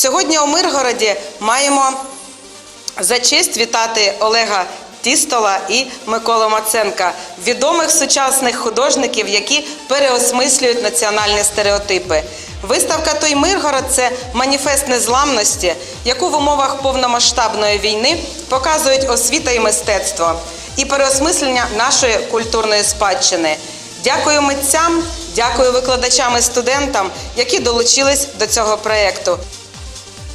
Сьогодні у Миргороді маємо за честь вітати Олега Тістола і Миколу Маценка, відомих сучасних художників, які переосмислюють національні стереотипи. Виставка Той Миргород це маніфест незламності, яку в умовах повномасштабної війни показують освіта і мистецтво і переосмислення нашої культурної спадщини. Дякую митцям, дякую викладачам і студентам, які долучились до цього проєкту.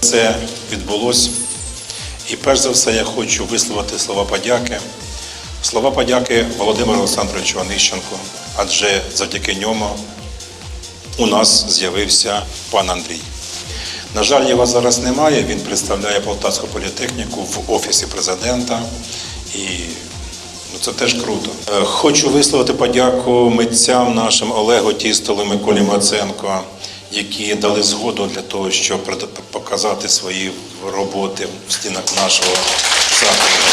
Це відбулося. І перш за все я хочу висловити слова подяки. Слова подяки Володимиру Олександровичу Онищенку, адже завдяки ньому у нас з'явився пан Андрій. На жаль, його зараз немає. Він представляє Полтавську політехніку в офісі президента. І ну, це теж круто. Е, Хочу висловити подяку митцям нашим Олегу Тістолу, Миколі Маценко, які дали згоду для того, щоб показати свої роботи в стінах нашого закладу.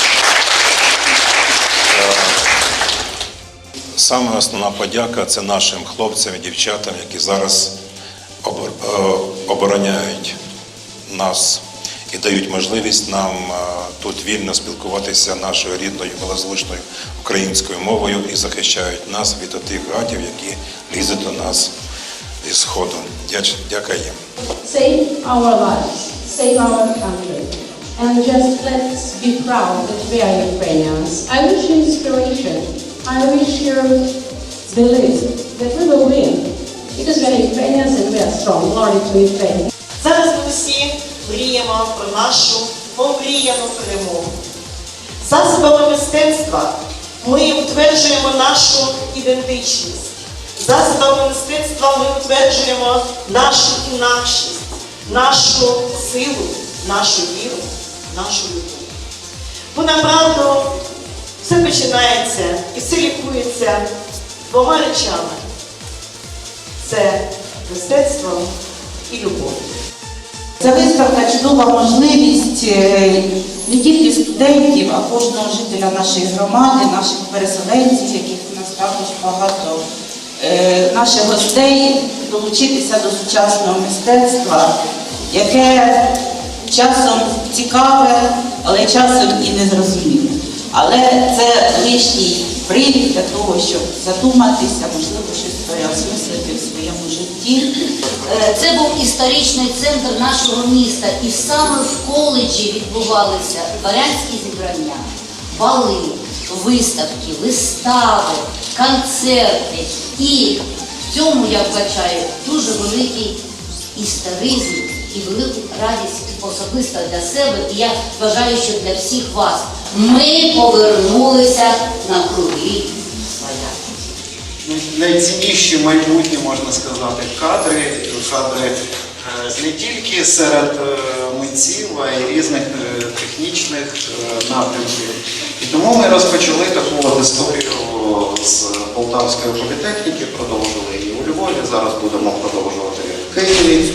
Саме основна подяка це нашим хлопцям і дівчатам, які зараз е, обороняють нас і дають можливість нам е, тут вільно спілкуватися нашою рідною малозвучною українською мовою і захищають нас від тих гадів, які лізуть до нас зі сходу. Дякую їм. save our lives, save our country, and just let's be proud that we are Ukrainians. I wish you inspiration. I wish you belief that we will win, because we are Ukrainians and we are strong. Glory to Ukraine. Зараз ми всі мріємо про нашу омріяну перемогу. Засобами мистецтва ми утверджуємо нашу ідентичність. Засобами мистецтва ми утверджуємо нашу інакшість, нашу силу, нашу віру, нашу любов. Бо направду все починається і все лікується двома речами: це мистецтво і любов. Ця виставка чудова можливість е, не тільки студентів, а кожного жителя нашої громади, наших переселенців, яких у нас також багато, наших гостей долучитися до сучасного мистецтва, яке часом цікаве, але часом і незрозуміле. Але це лишній привід для того, щоб задуматися, можливо, щось переосмислити в своєму житті. Е, Це був історичний центр нашого міста, і саме в коледжі відбувалися дворянські зібрання, бали, виставки, вистави, концерти. І в цьому я вбачаю дуже великий історизм і велику радість особисто для себе. І я вважаю, що для всіх вас ми повернулися на круги своя. найцінніші майбутні, можна сказати, кадри, кадри е, не тільки серед е, митців, а й різних е, технічних напрямків. І тому ми розпочали таку історію з Полтавської політехніки, продовжили її у Львові, зараз будемо продовжувати в Києві.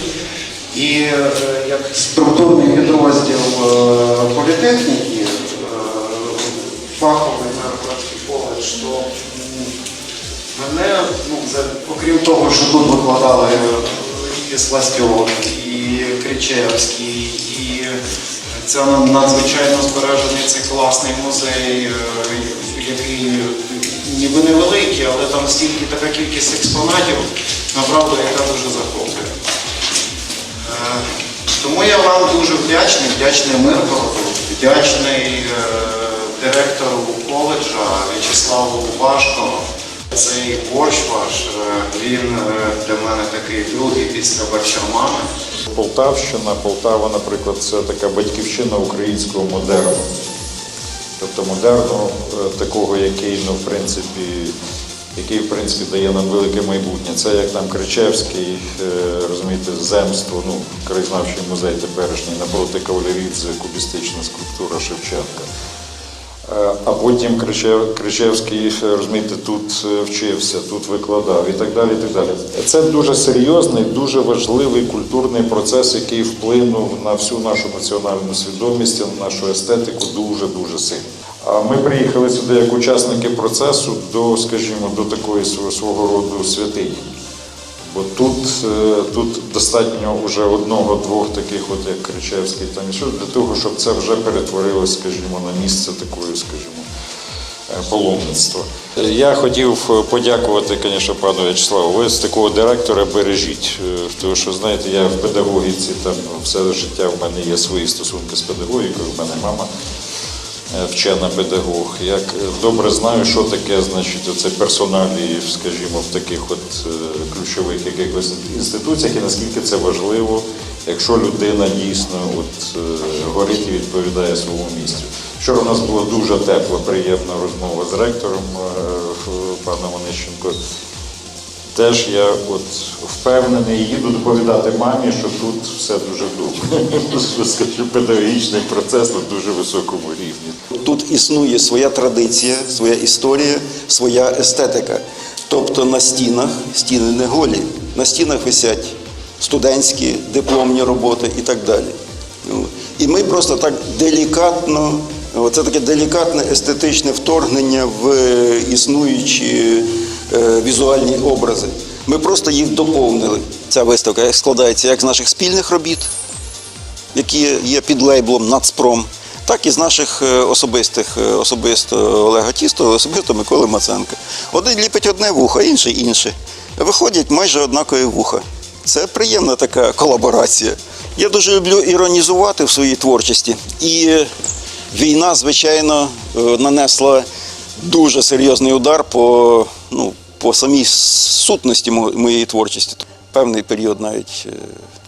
І е, як структурний підрозділ е, політехніки, е, фаховий Миргородський коледж, то Мене, ну, це, окрім того, що тут викладали і Сластьов, і Кричевський, і це надзвичайно збережений цей класний музей, який ніби невеликий, але там стільки така кількість експонатів, направду, яка дуже захоплює. Е, Тому я вам дуже вдячний, вдячний Миргороду, вдячний е, директору коледжа В'ячеславу Башко. Цей борщ ваш, е, він для мене такий другий після борща мами. Полтавщина, Полтава, наприклад, це така батьківщина українського модерну. Тобто модерну, е, такого, який, ну, в принципі, який, в принципі, дає нам велике майбутнє. Це як там Кричевський, е, розумієте, земство, ну, краєзнавчий музей теперішній, напроти кавалерідзе, кубістична скульптура Шевченка. А потім Кричев- Кричевський, розумієте, тут е, вчився, тут викладав і так далі. і так далі. Це дуже серйозний, дуже важливий культурний процес, який вплинув на всю нашу національну свідомість, на нашу естетику дуже-дуже сильно. А ми приїхали сюди як учасники процесу до, скажімо, до такої свого роду святині. Бо тут, е, тут достатньо вже одного-двох таких, от як Кричевський там і для того, щоб це вже перетворилось, скажімо, на місце такої, скажімо, е, паломництва. Я хотів е, подякувати, звісно, пану В'ячеславу. Ви з такого директора бережіть, тому що знаєте, я в педагогіці там ну, все життя в мене є свої стосунки з педагогікою. В мене мама вчена педагог. Е, добре знаю, що таке, значить, оце персоналії, скажімо, в таких от е, ключових якихось інституціях, і наскільки це важливо, якщо людина дійсно от, е, горить і відповідає своєму місцю. Вчора у нас була дуже тепла, приємна розмова з ректором е, паном Онищенко. Теж я от впевнений, їду доповідати мамі, що тут все дуже добре. Скажу, педагогічний процес на дуже високому рівні. Тут існує своя традиція, своя історія, своя естетика. Тобто на стінах, стіни не голі, на стінах висять студентські дипломні роботи і так далі. І ми просто так делікатно, це таке делікатне естетичне вторгнення в існуючі візуальні образи. Ми просто їх доповнили. Ця виставка складається як з наших спільних робіт, які є під лейблом Нацпром, так і з наших е, особистих, е, особисто Олега Тістова, особисто Миколи Маценка. Один ліпить одне вухо, інший інше. Виходять майже однакові вуха. Це приємна така колаборація. Я дуже люблю іронізувати в своїй творчості. І війна, звичайно, е, нанесла дуже серйозний удар по, ну, по самій сутності моєї творчості. Певний період навіть е,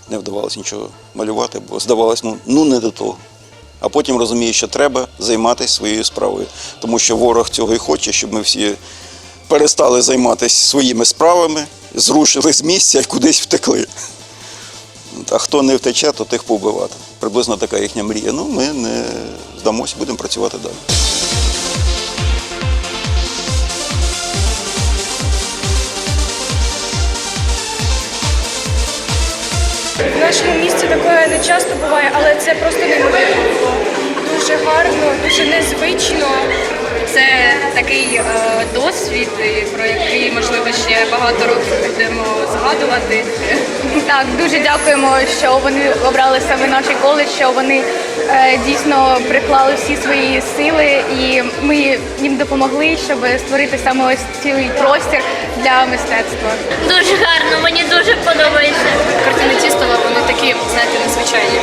не вдавалося нічого малювати, бо здавалось, ну, ну не до того. А потім розумію, що треба займатися своєю справою, тому що ворог цього і хоче, щоб ми всі перестали займатися своїми справами, зрушили з місця і кудись втекли. А хто не втече, то тих повбивати. Приблизно така їхня мрія. Ну, ми не здамося, будемо працювати далі. В нашому місті таке не часто буває, але це просто неймовірно. Дуже гарно, дуже незвично. Це такий е, досвід, про який можливо ще багато років будемо згадувати. Так, дуже дякуємо, що вони обрали саме наш коледж, що вони дійсно приклали всі свої сили, і ми їм допомогли, щоб створити саме ось цей простір для мистецтва. Дуже гарно, мені дуже подобається. Картини Тістова, вони такі, знаєте, незвичайні.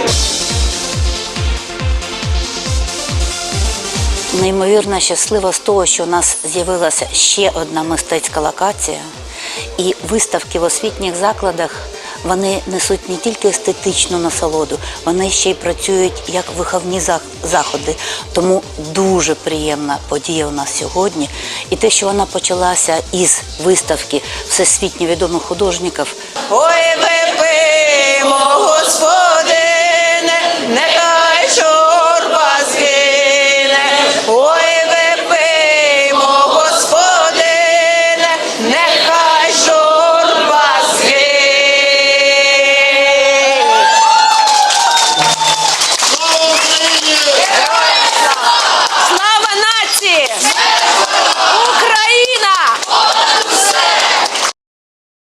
Неймовірно щаслива з того, що у нас з'явилася ще одна мистецька локація, і виставки в освітніх закладах вони несуть не тільки естетичну насолоду, вони ще й працюють як виховні заходи. Тому дуже приємна подія у нас сьогодні. І те, що вона почалася із виставки всесвітньо відомих художників, Ой, випимо, Господине, нехай